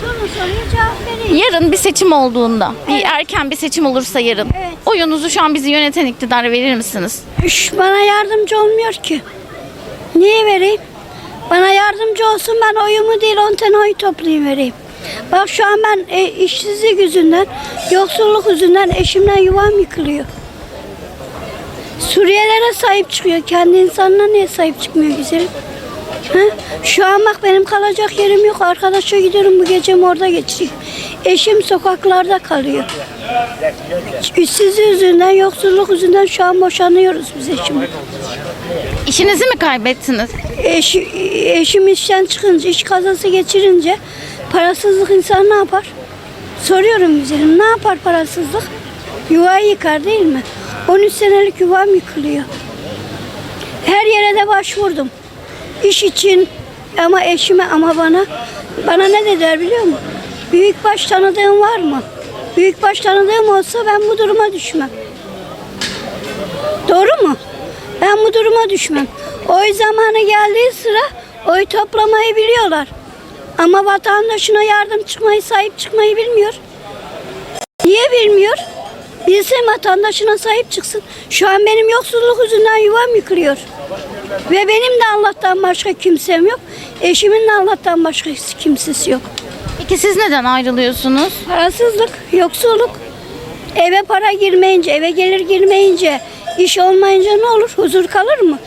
Sorun soruya cevap vereyim. Yarın bir seçim olduğunda, bir erken bir seçim olursa yarın. Evet. Oyunuzu şu an bizi yöneten iktidara verir misiniz? Üş, bana yardımcı olmuyor ki. Niye vereyim? Bana yardımcı olsun ben oyumu değil 10 tane oy toplayayım vereyim. Bak şu an ben e, işsizlik yüzünden, yoksulluk yüzünden eşimden yuvam yıkılıyor. Suriyelere sahip çıkıyor. Kendi insanına niye sahip çıkmıyor güzelim? Şu an bak benim kalacak yerim yok. Arkadaşa gidiyorum bu gecemi orada geçireyim. Eşim sokaklarda kalıyor. İşsizlik yüzünden, yoksulluk yüzünden şu an boşanıyoruz biz eşimle. İşinizi mi kaybettiniz? Eş, eşim işten çıkınca, iş kazası geçirince parasızlık insan ne yapar? Soruyorum güzelim, ne yapar parasızlık? Yuvayı yıkar değil mi? 13 senelik yuvam yıkılıyor. Her yere de başvurdum. İş için ama eşime ama bana. Bana ne dediler biliyor musun? Büyükbaş tanıdığın var mı? Büyükbaş tanıdığım olsa ben bu duruma düşmem. Doğru mu? Ben bu duruma düşmem. Oy zamanı geldiği sıra oy toplamayı biliyorlar. Ama vatandaşına yardım çıkmayı, sahip çıkmayı bilmiyor. Niye bilmiyor? Bilsin vatandaşına sahip çıksın. Şu an benim yoksulluk yüzünden yuvam yıkılıyor. Ve benim de Allah'tan başka kimsem yok. Eşimin de Allah'tan başka kimsesi yok. Peki siz neden ayrılıyorsunuz? Parasızlık, yoksulluk. Eve para girmeyince, eve gelir girmeyince, iş olmayınca ne olur? Huzur kalır mı?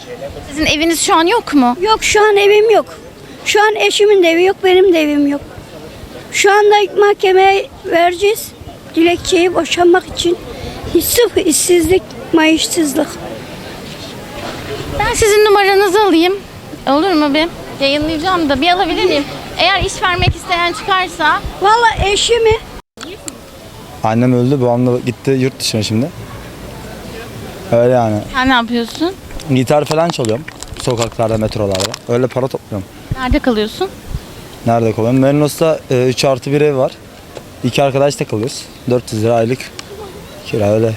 Sizin eviniz şu an yok mu? Yok şu an evim yok. Şu an eşimin de evi yok, benim de evim yok. Şu anda mahkemeye vereceğiz. Dilekçeyi boşanmak için. Sırf işsizlik, mayışsızlık. Ben sizin numaranızı alayım. Olur mu bir? Yayınlayacağım da bir alabilir miyim? Eğer iş vermek isteyen çıkarsa Valla eşimi Annem öldü, babam da gitti yurt dışına şimdi. Öyle yani. sen ne yapıyorsun? Gitar falan çalıyorum. Sokaklarda, metrolarda. Öyle para topluyorum. Nerede kalıyorsun? Nerede kalıyorum? Merinos'ta 3 artı bir ev var. İki arkadaş da kalıyoruz. 400 lira aylık kira öyle.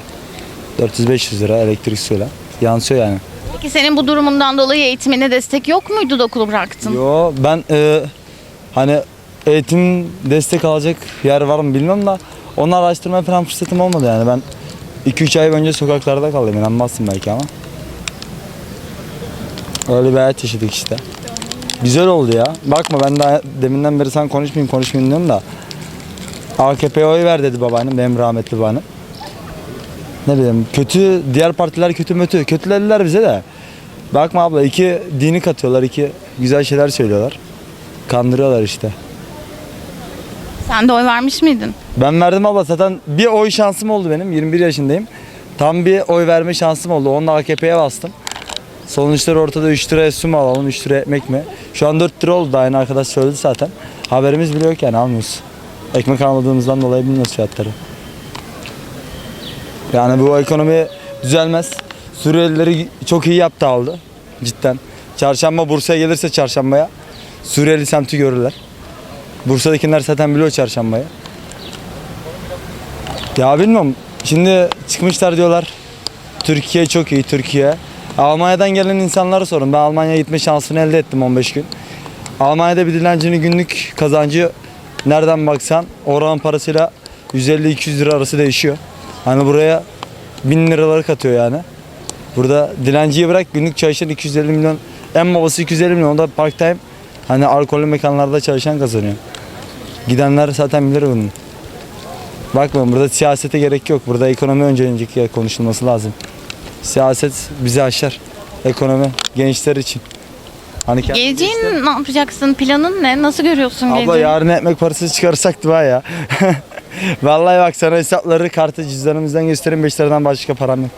400-500 lira elektrik suyla. Yansıyor yani. Peki senin bu durumundan dolayı eğitimine destek yok muydu da okulu bıraktın? Yo ben e, hani eğitim destek alacak yer var mı bilmiyorum da onu araştırma falan fırsatım olmadı yani. Ben 2-3 ay önce sokaklarda kaldım inanmazsın belki ama. Öyle bir hayat yaşadık işte. Güzel oldu ya. Bakma ben daha deminden beri sen konuşmayayım konuşmayayım diyorum da. AKP'ye oy ver dedi babaannem, benim rahmetli babaannem. Ne bileyim kötü, diğer partiler kötü mötü. Kötülediler bize de. Bakma abla iki dini katıyorlar, iki güzel şeyler söylüyorlar. Kandırıyorlar işte. Sen de oy vermiş miydin? Ben verdim abla zaten bir oy şansım oldu benim. 21 yaşındayım. Tam bir oy verme şansım oldu. Onunla AKP'ye bastım. Sonuçlar ortada 3 liraya su mu alalım 3 liraya ekmek mi? Şu an 4 lira oldu da aynı arkadaş söyledi zaten. Haberimiz bile yok yani almıyoruz. Ekmek almadığımızdan dolayı bilmiyoruz fiyatları. Yani bu ekonomi düzelmez. Suriyelileri çok iyi yaptı aldı. Cidden. Çarşamba Bursa'ya gelirse çarşambaya Suriyeli semti görürler. Bursa'dakiler zaten biliyor çarşambayı. Ya bilmiyorum. Şimdi çıkmışlar diyorlar. Türkiye çok iyi Türkiye. Almanya'dan gelen insanlara sorun. Ben Almanya'ya gitme şansını elde ettim 15 gün. Almanya'da bir dilencinin günlük kazancı nereden baksan oranın parasıyla 150-200 lira arası değişiyor. Hani buraya 1000 liraları katıyor yani. Burada dilenciyi bırak günlük çalışan 250 milyon en babası 250 milyon o da part time hani alkollü mekanlarda çalışan kazanıyor. Gidenler zaten bilir bunu. Bakma burada siyasete gerek yok. Burada ekonomi öncelikle konuşulması lazım. Siyaset bizi aşar. Ekonomi gençler için. Hani Geleceğin ne yapacaksın? Planın ne? Nasıl görüyorsun Abla geleceğini? yarın ekmek parası çıkarsak dua ya. Vallahi bak sana hesapları kartı cüzdanımızdan göstereyim 5 liradan başka param yok.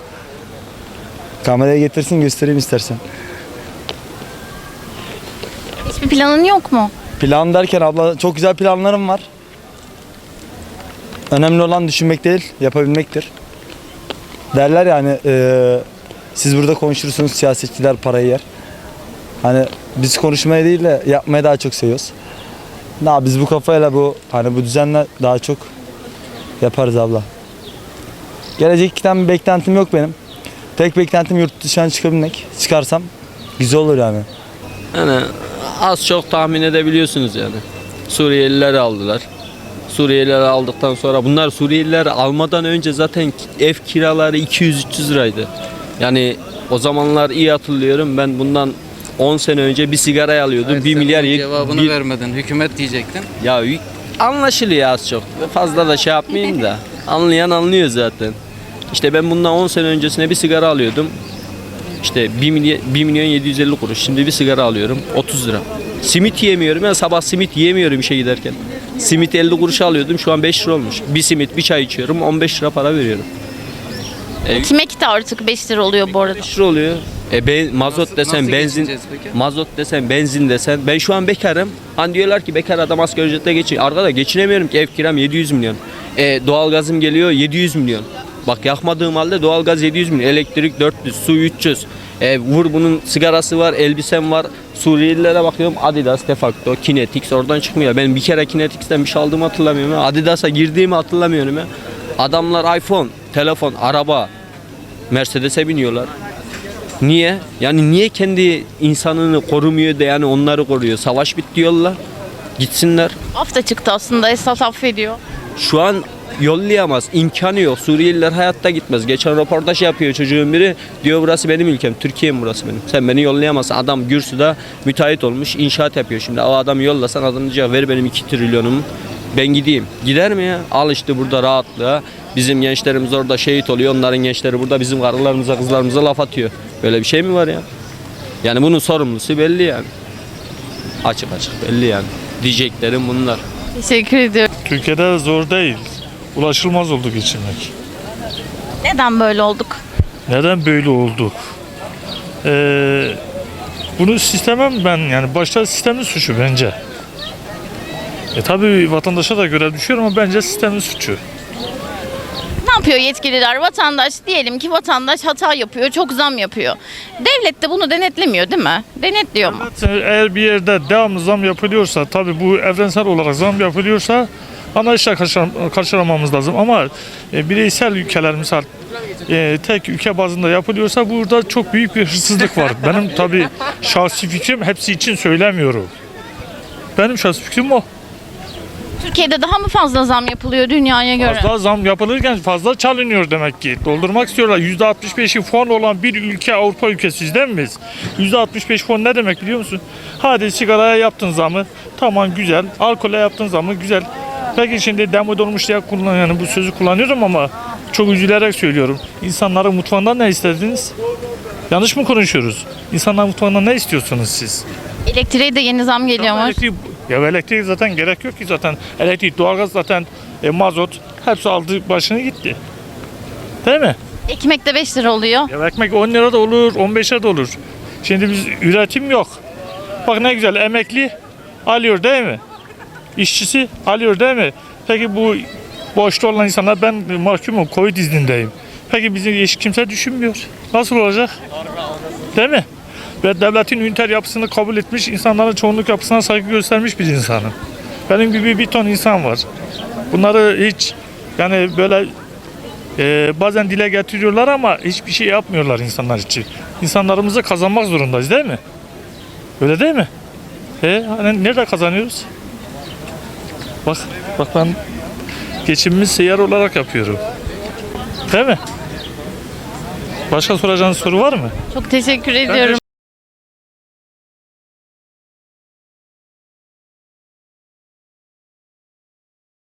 Kameraya getirsin göstereyim istersen. Hiçbir planın yok mu? Plan derken abla çok güzel planlarım var. Önemli olan düşünmek değil, yapabilmektir. Derler yani eee, siz burada konuşursunuz siyasetçiler parayı yer. Hani biz konuşmayı değil de yapmayı daha çok seviyoruz. Daha biz bu kafayla bu hani bu düzenle daha çok yaparız abla. Gelecekten bir beklentim yok benim. Tek beklentim yurt dışına çıkabilmek. Çıkarsam güzel olur yani. Yani az çok tahmin edebiliyorsunuz yani. Suriyelileri aldılar. Suriyelileri aldıktan sonra bunlar Suriyelileri almadan önce zaten ev kiraları 200-300 liraydı. Yani o zamanlar iyi hatırlıyorum ben bundan 10 sene önce bir sigarayı alıyordum. Hayır, 1 sen milyar yet- cevabını bir- vermedin. Hükümet diyecektin. Ya anlaşılıyor az çok. Fazla da şey yapmayayım da. Anlayan anlıyor zaten. İşte ben bundan 10 sene öncesine bir sigara alıyordum. İşte 1 milyon, 1 milyon 750 kuruş. Şimdi bir sigara alıyorum 30 lira. Simit yiyemiyorum ya sabah simit yiyemiyorum işe giderken. Simit 50 kuruş alıyordum şu an 5 lira olmuş. Bir simit bir çay içiyorum 15 lira para veriyorum. Ekmek de artık 5 lira oluyor bu arada. 5 lira oluyor. E ben, mazot Nasıl- desen nasıl benzin mazot desen benzin desen ben şu an bekarım. Hani diyorlar ki bekar adam asgari ücretle geçin. Arkada geçinemiyorum ki ev kiram 700 milyon. E, doğalgazım geliyor 700 milyon. Bak yakmadığım halde doğalgaz 700 milyon. Elektrik 400, su 300. E, vur bunun sigarası var, elbisem var. Suriyelilere bakıyorum Adidas, Defacto, Kinetix oradan çıkmıyor. Ben bir kere Kinetix'ten bir şey aldığımı hatırlamıyorum. ya. Adidas'a girdiğimi hatırlamıyorum ya. Adamlar iPhone, telefon, araba, Mercedes'e biniyorlar. Niye? Yani niye kendi insanını korumuyor da yani onları koruyor? Savaş bitti yolla. Gitsinler. Af da çıktı aslında Esad affediyor. Şu an yollayamaz. imkanı yok. Suriyeliler hayatta gitmez. Geçen röportaj yapıyor çocuğun biri. Diyor burası benim ülkem. Türkiye'm burası benim. Sen beni yollayamazsın. Adam Gürsü'de müteahhit olmuş. inşaat yapıyor şimdi. O adamı yollasan adam diyecek ver benim 2 trilyonumu. Ben gideyim. Gider mi ya? Al işte burada rahatlığa. Bizim gençlerimiz orada şehit oluyor. Onların gençleri burada bizim karılarımıza kızlarımıza laf atıyor. Böyle bir şey mi var ya? Yani bunun sorumlusu belli yani. Açık açık belli yani. Diyeceklerim bunlar. Teşekkür ediyorum. Türkiye'de zor değil. Ulaşılmaz oldu geçinmek. Neden böyle olduk? Neden böyle oldu? Ee, bunu sistemem ben yani başta sistemin suçu bence. E tabi vatandaşa da göre düşüyor ama bence sistemin suçu. Ne yapıyor yetkililer? Vatandaş diyelim ki vatandaş hata yapıyor, çok zam yapıyor. Devlet de bunu denetlemiyor değil mi? Denetliyor mu? Eğer bir yerde devamlı zam yapılıyorsa tabi bu evrensel olarak zam yapılıyorsa anlayışla karşı- karşılamamız lazım ama e, bireysel ülkeler misal e, tek ülke bazında yapılıyorsa burada çok büyük bir hırsızlık var. Benim tabi şahsi fikrim hepsi için söylemiyorum. Benim şahsi fikrim o. Türkiye'de daha mı fazla zam yapılıyor dünyaya göre? Fazla zam yapılırken fazla çalınıyor demek ki. Doldurmak istiyorlar. %65'i fon olan bir ülke Avrupa ülkesi değil mi biz? %65 fon ne demek biliyor musun? Hadi sigaraya yaptın zamı. Tamam güzel. Alkole yaptın zamı güzel. Peki şimdi demode olmuş diye kullan yani bu sözü kullanıyorum ama çok üzülerek söylüyorum. İnsanların mutfağından ne istediniz? Yanlış mı konuşuyoruz? İnsanların mutfağından ne istiyorsunuz siz? Elektriğe de yeni zam geliyormuş. Elektrik, ya elektrik zaten gerek yok ki zaten. Elektrik, doğalgaz zaten e, mazot hepsi aldı başını gitti. Değil mi? Ekmek de 5 lira oluyor. Ya ekmek 10 lira da olur, 15 lira da olur. Şimdi biz üretim yok. Bak ne güzel emekli alıyor değil mi? İşçisi alıyor değil mi? Peki bu boşta olan insanlar ben mahkumum, Covid iznindeyim. Peki bizi hiç kimse düşünmüyor. Nasıl olacak? Değil mi? Ve devletin üniter yapısını kabul etmiş, insanların çoğunluk yapısına saygı göstermiş bir insanım. Benim gibi bir ton insan var. Bunları hiç yani böyle ee, bazen dile getiriyorlar ama hiçbir şey yapmıyorlar insanlar için. İnsanlarımızı kazanmak zorundayız değil mi? Öyle değil mi? E, hani nerede kazanıyoruz? Bak, bak ben geçimimi seyyar olarak yapıyorum. Değil mi? Başka soracağınız soru var mı? Çok teşekkür ediyorum.